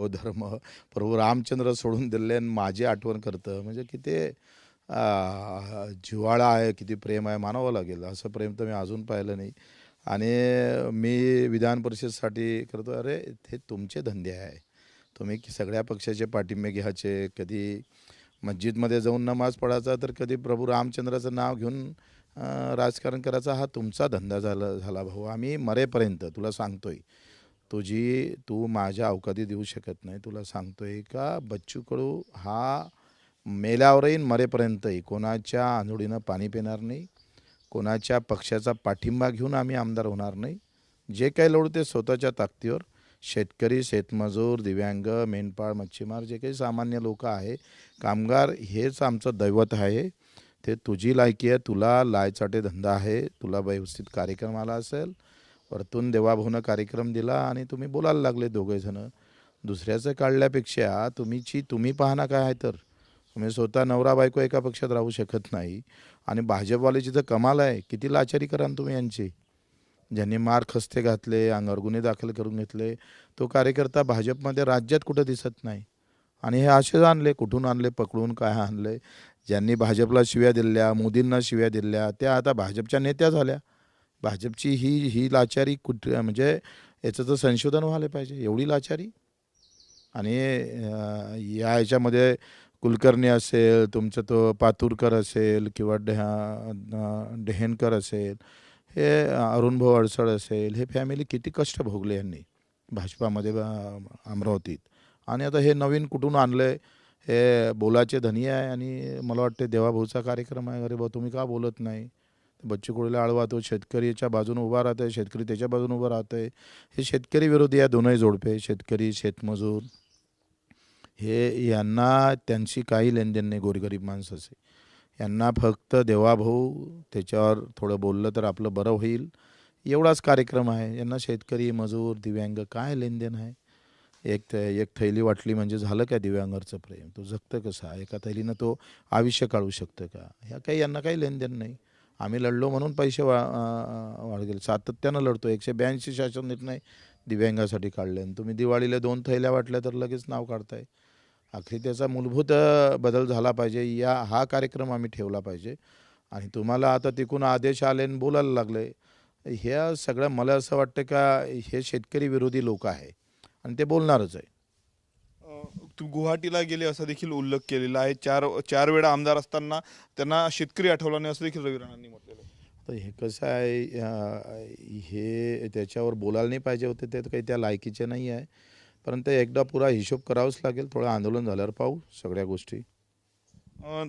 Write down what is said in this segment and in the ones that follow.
हो धर्म. प्रभू रामचंद्र सोडून दिले आणि माझी आठवण करतं. म्हणजे किती जिवाळा जिव्हाळा आहे किती प्रेम आहे मानावं लागेल. असं प्रेम तर मी अजून पाहिलं नाही. आणि मी विधान परिषदसाठी करतो अरे हे तुमचे धंदे आहे. तुम्ही की सगळ्या पक्षाचे पाठिंबे घ्यायचे. कधी मस्जिदमध्ये जाऊन नमाज पडायचा तर कधी प्रभू रामचंद्राचं नाव घेऊन राजकारण करायचा. हा तुमचा धंदा झाला झाला भाऊ. आम्ही मरेपर्यंत तुला सांगतोय. तुझी तू माझ्या अवकाधी देऊ शकत नाही तुला सांगतोय का बच्चू कडू हा मेल्यावरही मरेपर्यंतही कोणाच्या आंधोडीनं पाणी पिणार नाही कोणाच्या पक्षाचा पाठिंबा घेऊन आम्ही आमदार होणार नाही. जे काही लोड ते स्वतःच्या ताकदीवर शेतकरी शेतमजूर दिव्यांग मेंढपाळ मच्छीमार जे काही सामान्य लोक आहे कामगार हेच आमचं दैवत आहे. ते तुझी लायकी आहे तुला लायचाटे धंदा आहे तुला व्यवस्थित कार्यक्रम आला असेल वरतून देवाभाऊनं कार्यक्रम दिला आणि तुम्ही बोलायला लागले दोघेजणं दुसऱ्याचं काढल्यापेक्षा तुम्हीची तुम्ही पाहना काय आहे तर. तुम्ही स्वतः नवरा बायको एका पक्षात राहू शकत नाही. आणि भाजपवाल्याची तर कमाल आहे. किती लाचारी कराल तुम्ही यांची. ज्यांनी मार खस्ते घातले अंगावर गुन्हे दाखल करून घेतले तो कार्यकर्ता भाजपमध्ये राज्यात कुठं दिसत नाही. आणि हे असेच आणले कुठून आणले पकडून काय आणले? ज्यांनी भाजपला शिव्या दिल्या मोदींना शिव्या दिल्या त्या आता भाजपच्या नेत्या झाल्या. भाजपची ही ही लाचारी कुठ म्हणजे याचं तर संशोधन व्हायला पाहिजे एवढी लाचारी? आणि या ह्याच्यामध्ये कुलकर्णी असेल तुमचं तो पातुरकर असेल किंवा डेहा डेहेनकर असेल हे अरुणभाऊ अडसळ असेल हे फॅमिली किती कष्ट भोगले यांनी भाजपामध्ये अमरावतीत. आणि आता हे नवीन कुठून आणलं हे बोलाचे धनी आहे आणि मला वाटते देवाभाऊचा कार्यक्रम आहे अरे भाऊ तुम्ही का बोलत नाही? बच्चू कडूला आळवा तो शेतकरीच्या बाजूने उभा राहतोय शेतकरी त्याच्या बाजूने उभा राहतोय. हे शेतकरी विरोधी या दोनही जोडपे शेतकरी शेतमजूर हे यांना त्यांची काही लेनदेन नाही गोरगरीब माणसाचे. यांना फक्त देवाभाऊ त्याच्यावर थोडं बोललं तर आपलं बरं होईल. एवढाच कार्यक्रम आहे. यांना शेतकरी मजूर दिव्यांग काय लेनदेन आहे? एक थ एक थैली वाटली म्हणजे झालं काय दिव्यांगरचं प्रेम? तो जगतं कसा? एका थैलीनं तो आयुष्य काढू शकतं का? ह्या काही यांना काही लेनदेन नाही. आम्ही लढलो म्हणून पैसे वा वाढ गेले. सातत्यानं लढतो. एकशे ब्याऐंशी शासन निर्णय दिव्यांगासाठी काढले. आणि तुम्ही दिवाळीला दोन थैल्या वाटल्या तर लगेच नाव काढताय. आखरी त्याचा मूलभूत बदल झाला पाहिजे. या हा कार्यक्रम आम्ही ठेवला पाहिजे. आणि तुम्हाला आता तिकून आदेश आले आणि बोलायला लागले. ह्या सगळं मला असं वाटतं का हे शेतकरी विरोधी लोक आहे. आणि ते बोलणारच आहे. तू गुवाहाटीला गेले असा देखील उल्लेख केलेला आहे. चार चार वेळा आमदार असताना त्यांना शेतकरी आठवला नाही असं देखील रवी राणांनी म्हटलेलं आहे. तर हे कसं आहे हे त्याच्यावर बोलायला नाही पाहिजे होते ते तर काही त्या लायकीचे नाही आहे. परंतु एकदा पुरा हिशोब करावाच लागेल. थोडं आंदोलन झाल्यावर पाहू सगळ्या गोष्टी.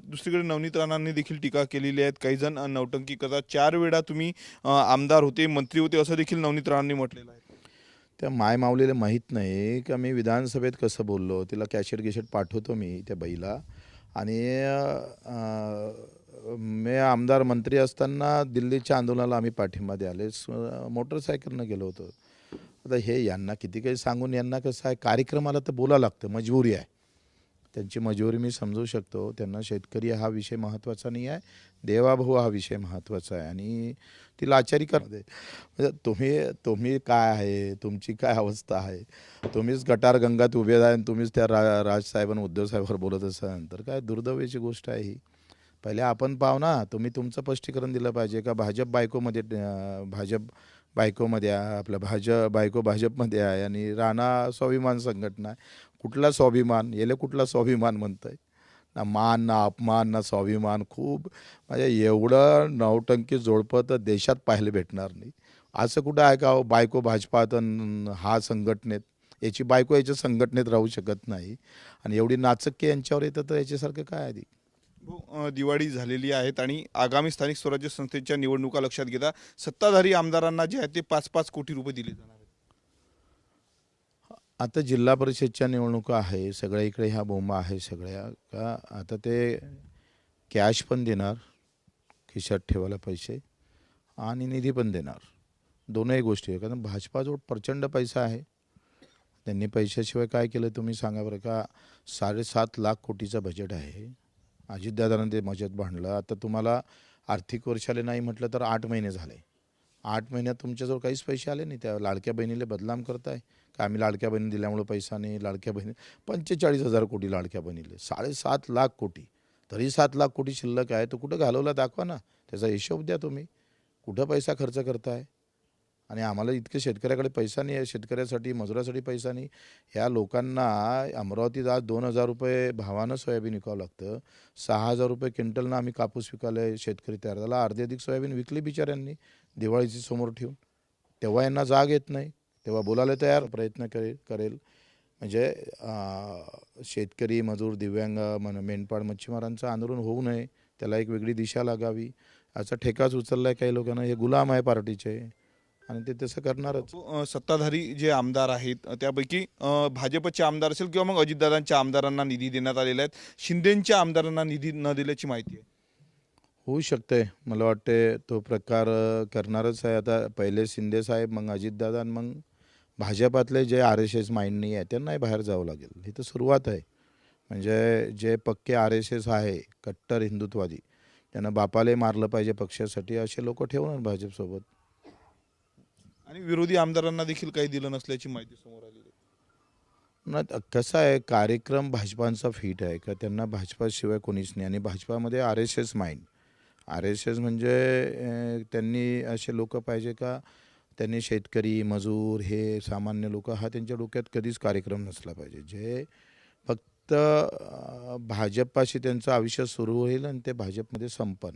दुसरीकडे नवनीत राणांनी देखील टीका केलेली आहेत काही जण अ, नौटंकी करतात चार वेळा तुम्ही आमदार होते मंत्री होते असं देखील नवनीत राणांनी म्हटलेलं आहे. त्या माय माऊलीला माहीत नाही का मी विधानसभेत कसं बोललो. तिला कॅशेट गिशेट पाठवतो मी त्या बाईला. आणि मी आमदार मंत्री असताना दिल्लीच्या आंदोलनाला आम्ही पाठिंबा द्याले स- मोटरसायकलनं गेलो होतो. आता हे यांना किती काही सांगून यांना कसं आहे कार्यक्रमाला तर बोलावं लागतं मजबुरी आहे. त्यांची मजुरी मी समजू शकतो. त्यांना शेतकरी हा विषय महत्त्वाचा नाही आहे. देवाभाऊ हा विषय महत्त्वाचा आहे. आणि ती लाचारी करते म्हणजे तुम्ही तुम्ही काय आहे? तुमची काय अवस्था आहे? तुम्हीच गटार गंगात उभे आहे आणि तुम्हीच त्या रा राजसाहेबांना उद्धवसाहेबांवर बोलत असाल तर काय दुर्दैवाची गोष्ट आहे ही. पहिले आपण पाहू ना तुम्ही तुमचं स्पष्टीकरण दिलं पाहिजे का? भाजप बायकोमध्ये भाजप बायकोमध्ये आहे आपलं भाजप बायको भाजपमध्ये आहे आणि राणा स्वाभिमान संघटना आहे. कुठला स्वाभिमान? याला कुठला स्वाभिमान म्हणतं आहे ना मान ना अपमान ना स्वाभिमान. खूप म्हणजे एवढं नवटंकी जोडपं तर देशात पाहायला भेटणार नाही. असं कुठं आहे का हो? बायको भाजपात हा संघटनेत याची बायको याच्या संघटनेत राहू शकत नाही. आणि एवढी नाचक्की यांच्यावर येतं तर याच्यासारखं काय अधिक दिवाळी झालेली आहेत आणि आगामी स्थानिक स्वराज्य संस्थेच्या निवडणुका लक्षात घेता सत्ताधारी आमदारांना जे आहे ते पाच पाच कोटी रुपये दिले जाणार आहेत. आता जिल्हा परिषदच्या निवडणुका आहे सगळ्या इकडे ह्या बोंबा आहे सगळ्या. का आता ते कॅश पण देणार खिशात ठेवायला पैसे आणि निधी पण देणार. दोनही गोष्टी आहे कारण भाजपाजवळ प्रचंड पैसा आहे. त्यांनी पैशाशिवाय काय केलं तुम्ही सांगा बरं का? साडेसात लाख कोटीचं बजेट आहे. अजितदादानं ते बजेट भांडलं. आता तुम्हाला आर्थिक वर्षाला नाही म्हटलं तर आठ महिने झाले. आठ महिन्यात तुमच्याजवळ काहीच पैसे आले नाही. त्या लाडक्या बहिणीला बदनाम करताय. का आम्ही लाडक्या बहिणी दिल्यामुळे पैसा नाही? लाडक्या बहिणी पंचेचाळीस हजार कोटी लाडक्या बहिणीले. साडेसात लाख कोटी. तरी सात लाख कोटी शिल्लक आहे. तो कुठं घालवला दाखवा ना. त्याचा हिशोब द्या तुम्ही. कुठं पैसा खर्च करताय? आणि आम्हाला इतके शेतकऱ्याकडे पैसा नाही आहे शेतकऱ्यासाठी मजुरासाठी पैसा नाही. ह्या लोकांना अमरावतीत आज दोन हजार रुपये भावानं सोयाबीन विकावं लागतं. सहा हजार रुपये क्विंटलनं आम्ही कापूस विकायला शेतकरी तयार झाला. अर्धी अधिक सोयाबीन विकली बिचाऱ्यांनी दिवाळीची समोर ठेवून. तेव्हा यांना जाग येत नाही. तेव्हा बोलायला तयार प्रयत्न करेल करेल. म्हणजे शेतकरी मजूर दिव्यांग मन मेंढपाळ मच्छीमारांचं आंदोलन होऊ नये. त्याला एक वेगळी दिशा लागावी. याचा ठेकाच उचलला आहे काही लोकांना. हे गुलाम आहे पार्टीचे. आणि ते तसं करणारच. अ, सत्ताधारी जे आमदार आहेत अ, त्यापैकी अ, भाजपचे आमदार असेल किंवा मग अजितदादांच्या आमदारांना निधी देण्यात आलेला आहे शिंदेच्या आमदारांना निधी न दिल्याची माहिती आहे. होऊ शकते. मला वाटते तो प्रकार अ, करणारच आहे. आता पहिले शिंदे साहेब मग अजितदादा आणि मग भाजपातले जे आर एस एस माइंडनी आहे त्यांनाही बाहेर जावं लागेल. ही तर सुरुवात आहे. म्हणजे जे पक्के आर एस एस आहे कट्टर हिंदुत्वादी त्यांना बापाले मारलं पाहिजे पक्षासाठी असे लोक ठेवणार भाजपसोबत. आणि विरोधी आमदारांना देखील काही दिलं नसल्याची माहिती समोर आली आहे. ना कसं आहे कार्यक्रम भाजपांचा फिट आहे का? त्यांना भाजपाशिवाय कोणीच नाही. आणि भाजपामध्ये R S S mind. R S S म्हणजे अं, त्यांनी असे लोक पाहिजे का? त्यांनी शेतकरी मजूर हे सामान्य लोक हा त्यांच्या डोक्यात कधीच कार्यक्रम नसला पाहिजे. जे फक्त अं, भाजपाशी त्यांचं आयुष्य सुरू होईल आणि ते भाजपमध्ये संपन.